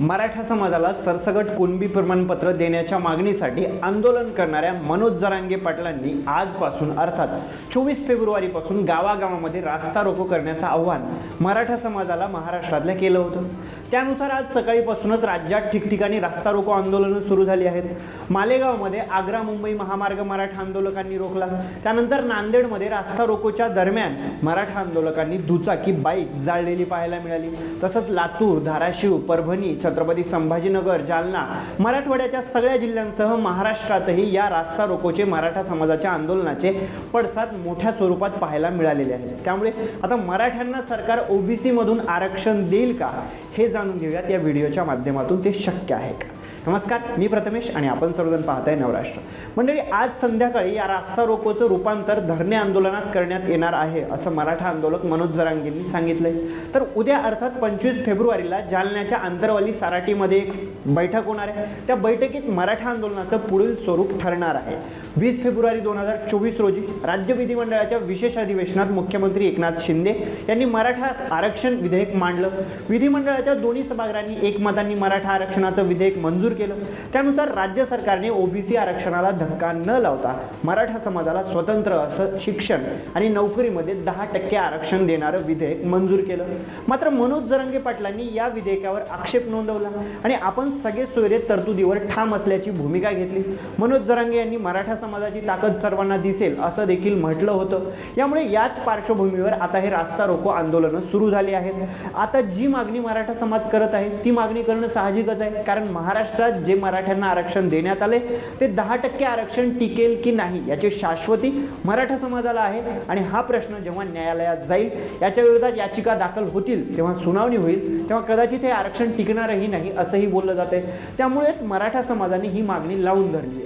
मराठा समाजाला सरसगट कुणबी प्रमाणपत्र देण्याच्या मागणीसाठी आंदोलन करणाऱ्या मनोज जरांगे पाटलांनी आजपासून अर्थात चोवीस फेब्रुवारीपासून गावागावामध्ये रास्ता रोको करण्याचं आव्हान मराठा समाजाला महाराष्ट्रातल्या केलं होतं. त्यानुसार आज सकाळीपासूनच राज्यात ठिकठिकाणी रास्ता रोको आंदोलनं सुरू झाली आहेत. मालेगावमध्ये आग्रा मुंबई महामार्ग मराठा आंदोलकांनी रोखला. त्यानंतर नांदेडमध्ये रास्ता रोकोच्या दरम्यान मराठा आंदोलकांनी दुचाकी बाईक जाळलेली पाहायला मिळाली. तसंच लातूर धाराशिव परभणी छत्रपती संभाजीनगर जालना मराठवाड्याच्या सगळ्या जिल्ह्यांसह महाराष्ट्रातही या रास्ता रोकोचे मराठा समाजाच्या आंदोलनाचे पडसाद मोठ्या स्वरूपात पाहायला मिळालेले आहेत. त्यामुळे आता मराठ्यांना सरकार ओबीसीमधून आरक्षण देईल का हे जाणून घेऊयात या व्हिडिओच्या माध्यमातून. ते शक्य आहे का? नमस्कार मी प्रथमेश आणि आपण सर्वजण पाहताय नवराष्ट्र. मंडळी आज संध्याकाळी या रास्ता रोकोचं रूपांतर धरणे आंदोलनात करण्यात येणार आहे असं मराठा आंदोलक मनोज जरांगेंनी सांगितलंय. तर उद्या अर्थात पंचवीस फेब्रुवारीला जालन्याच्या आंतरवाली साराटीमध्ये एक बैठक होणार आहे. त्या बैठकीत मराठा आंदोलनाचं पुढील स्वरूप ठरणार आहे. वीस फेब्रुवारी दोन हजार चोवीस रोजी राज्य विधिमंडळाच्या विशेष अधिवेशनात मुख्यमंत्री एकनाथ शिंदे यांनी मराठा आरक्षण विधेयक मांडलं. विधिमंडळाच्या दोन्ही सभागृहांनी एकमतांनी मराठा आरक्षणाचं विधेयक मंजूर केलं. त्यानुसार राज्य सरकारने ओबीसी आरक्षणाला धक्का न लावता मराठा समाजाला स्वतंत्र असं शिक्षण आणि नोकरीमध्ये दहा टक्के आरक्षण देणारं विधेयक मंजूर केलं. मात्र मनोज जरंगे पाटलांनी या विधेयकावर आक्षेप नोंदवला आणि आपण सगळे सोयरे तरतुदीवर ठाम असल्याची भूमिका घेतली. मनोज जरांगे यांनी मराठा समाजाची ताकद सर्वांना दिसेल असं देखील म्हटलं होतं. यामुळे याच पार्श्वभूमीवर आता हे रास्ता रोको आंदोलनं सुरू झाली आहेत. आता जी मागणी मराठा समाज करत आहे ती मागणी करणं साहजिकच आहे कारण महाराष्ट्र महाराष्ट्रात जे मराठ्यांना आरक्षण देण्यात आले ते दहा टक्के आरक्षण टिकेल की नाही याची शाश्वती मराठा समाजाला आहे आणि हा प्रश्न जेव्हा न्यायालयात जाईल याच्या विरोधात याचिका दाखल होतील तेव्हा सुनावणी होईल तेव्हा कदाचित हे आरक्षण टिकणारही नाही असंही बोललं जाते त्यामुळेच मराठा समाजाने ही मागणी लावून धरली आहे.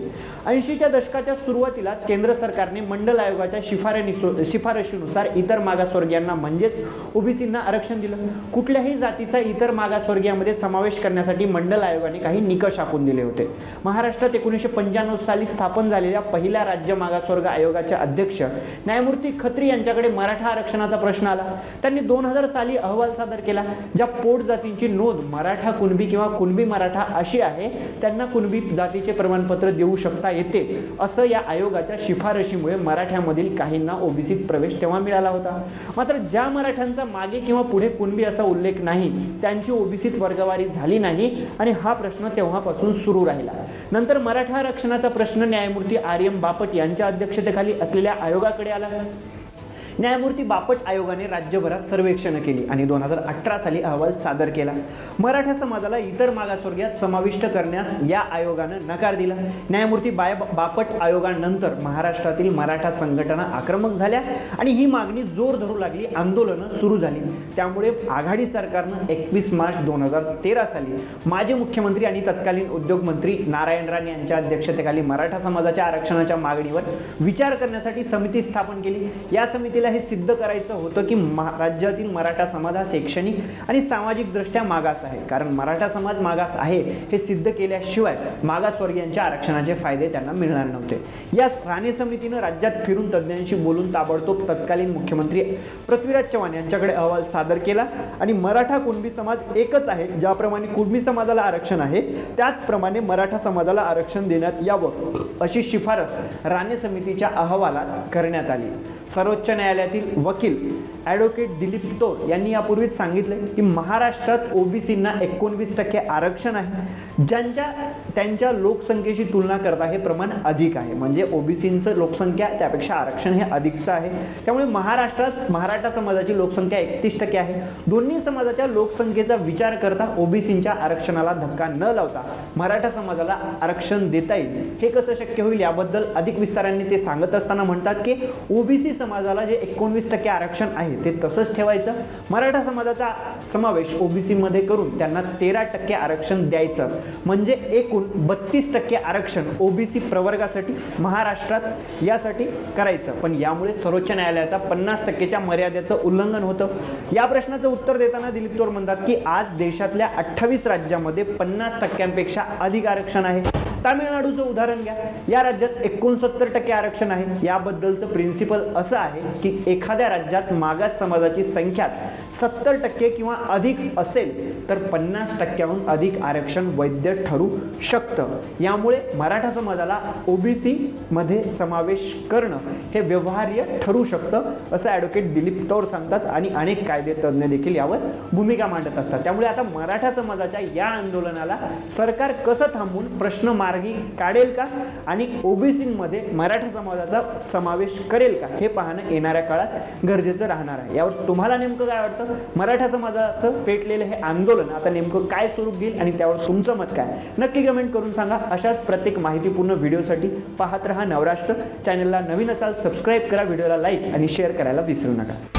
ऐंशीच्या दशकाच्या सुरुवातीलाच केंद्र सरकारने मंडल आयोगाच्या शिफारणी शिफारशीनुसार इतर मागासवर्गीयांना म्हणजेच ओबीसींना आरक्षण दिलं. कुठल्याही जातीचा इतर मागासवर्गीयामध्ये समावेश करण्यासाठी मंडल आयोगाने काही निकष आखून दिले होते. महाराष्ट्रात एकोणीसशे पंच्याण्णव साली स्थापन झालेल्या पहिल्या राज्य मागासवर्ग आयोगाचे अध्यक्ष न्यायमूर्ती खत्री यांच्याकडे मराठा आरक्षणाचा प्रश्न आला. त्यांनी दोन हजार साली अहवाल सादर केला ज्या पोट जातींची नोंद मराठा कुणबी किंवा कुणबी मराठा अशी आहे त्यांना कुणबी जातीचे प्रमाणपत्र देऊ शकता येते. असं या आयोगाच्या शिफारशीमुळे मराठ्यामधील काहींना ओबीसीत प्रवेश तेव्हा मिळाला होता. मात्र ज्या मराठ्यांचा मागे किंवा पुढे कुणबी असा उल्लेख नाही त्यांची ओबीसीत वर्गवारी झाली नाही आणि हा प्रश्न तेव्हापासून सुरू राहिला. नंतर मराठा आरक्षणाचा प्रश्न न्यायमूर्ती आर्यम बापट यांच्या अध्यक्षतेखाली असलेल्या आयोगाकडे आला. न्यायमूर्ती बापट आयोगाने राज्यभरात सर्वेक्षणं केली आणि दोन हजार अठरा साली अहवाल सादर केला. मराठा समाजाला इतर मागासवर्गीयात समाविष्ट करण्यास या आयोगानं नकार दिला. न्यायमूर्ती बाय बापट आयोगानंतर महाराष्ट्रातील मराठा संघटना आक्रमक झाल्या आणि ही मागणी जोर धरू लागली आंदोलनं सुरू झाली. त्यामुळे आघाडी सरकारनं एकवीस मार्च दोन हजार तेरा साली माजी मुख्यमंत्री आणि तत्कालीन उद्योगमंत्री नारायण राणे यांच्या अध्यक्षतेखाली मराठा समाजाच्या आरक्षणाच्या मागणीवर विचार करण्यासाठी समिती स्थापन केली. या समितीला हे सिद्ध करायचं होतं की महा राज्यातील मराठा समाज हा शैक्षणिक आणि सामाजिकदृष्ट्या मागास आहे. कारण मराठा समाज मागास आहे हे सिद्ध केल्याशिवाय मागासवर्गीयांच्या आरक्षणाचे फायदे त्यांना मिळणार नव्हते. या राणे समितीनं राज्यात फिरून तज्ज्ञांशी बोलून ताबडतोब तत्कालीन मुख्यमंत्री पृथ्वीराज चव्हाण यांच्याकडे अहवाल सादर केला आणि मराठा कुणबी समाज एकच आहे ज्याप्रमाणे कुणबी समाजाला आरक्षण आहे त्याचप्रमाणे मराठा समाजाला आरक्षण देण्यात यावं अशी शिफारस राणे समितीच्या अहवालात करण्यात आली. सर्वोच्च न्यायालय न्यायालयातील वकील ॲडव्होकेट दिलीप तोर यांनी यापूर्वीच सांगितले की महाराष्ट्रात ओबीसींना एकोणवीस टक्के आरक्षण आहे. ज्यांच्या त्यांच्या लोकसंख्येशी तुलना करता हे प्रमाण अधिक आहे. म्हणजे ओबीसींचं लोकसंख्या त्यापेक्षा आरक्षण हे अधिकचं आहे. त्यामुळे महाराष्ट्रात मराठा समाजाची लोकसंख्या एकतीस टक्के आहे. दोन्ही समाजाच्या लोकसंख्येचा विचार करता ओबीसींच्या आरक्षणाला धक्का न लावता मराठा समाजाला आरक्षण देता येईल. हे कसं शक्य होईल याबद्दल अधिक विस्तारांनी ते सांगत असताना म्हणतात की ओबीसी समाजाला जे एकोणवीस टक्के आरक्षण आहे ते तसंच ठेवायचं. मराठा समाजाचा समावेश ओबीसीमध्ये करून त्यांना तेरा टक्के आरक्षण द्यायचं. म्हणजे एकूण बत्तीस टक्के आरक्षण ओबीसी प्रवर्गासाठी महाराष्ट्रात यासाठी करायचं. पण यामुळे सर्वोच्च न्यायालयाचा पन्नास टक्केच्या मर्यादेचं उल्लंघन होतं. या प्रश्नाचं उत्तर देताना दिलीप तोर म्हणतात की आज देशातल्या अठ्ठावीस राज्यामध्ये पन्नास टक्क्यांपेक्षा अधिक आरक्षण आहे. तामिळनाडूचं उदाहरण घ्या. या राज्यात एकोणसत्तर टक्के आरक्षण आहे. याबद्दलचं प्रिन्सिपल असं आहे की एखाद्या राज्यात मागास समाजाची संख्याच सत्तर टक्के किंवा अधिक असेल तर पन्नास टक्क्याहून अधिक आरक्षण वैध ठरू शकतं. यामुळे मराठा समाजाला ओबीसी मध्ये समावेश करणं हे व्यवहार्य ठरू शकतं असं ॲडव्होकेट दिलीप तौर सांगतात आणि अनेक कायदे तज्ज्ञ देखील यावर भूमिका मांडत असतात. त्यामुळे आता मराठा समाजाच्या या आंदोलनाला सरकार कसं थांबून? प्रश्न मार्गी काढेल का? आणि ओबीसीमध्ये मराठा समाजाचा समावेश करेल का? हे पाहणं येणाऱ्या काळात गरजेचं राहणार आहे. यावर तुम्हाला नेमकं काय वाटतं? मराठा समाजाचं पेटलेलं हे आंदोलन आता नेमकं काय स्वरूप घेईल आणि त्यावर तुमचं मत काय? नक्की कमेंट करून सांगा. अशाच प्रत्येक माहितीपूर्ण व्हिडिओसाठी पाहत रहा नवराष्ट्र. चॅनलला नवीन असाल सबस्क्राईब करा. व्हिडिओला लाईक आणि शेअर करायला विसरू नका.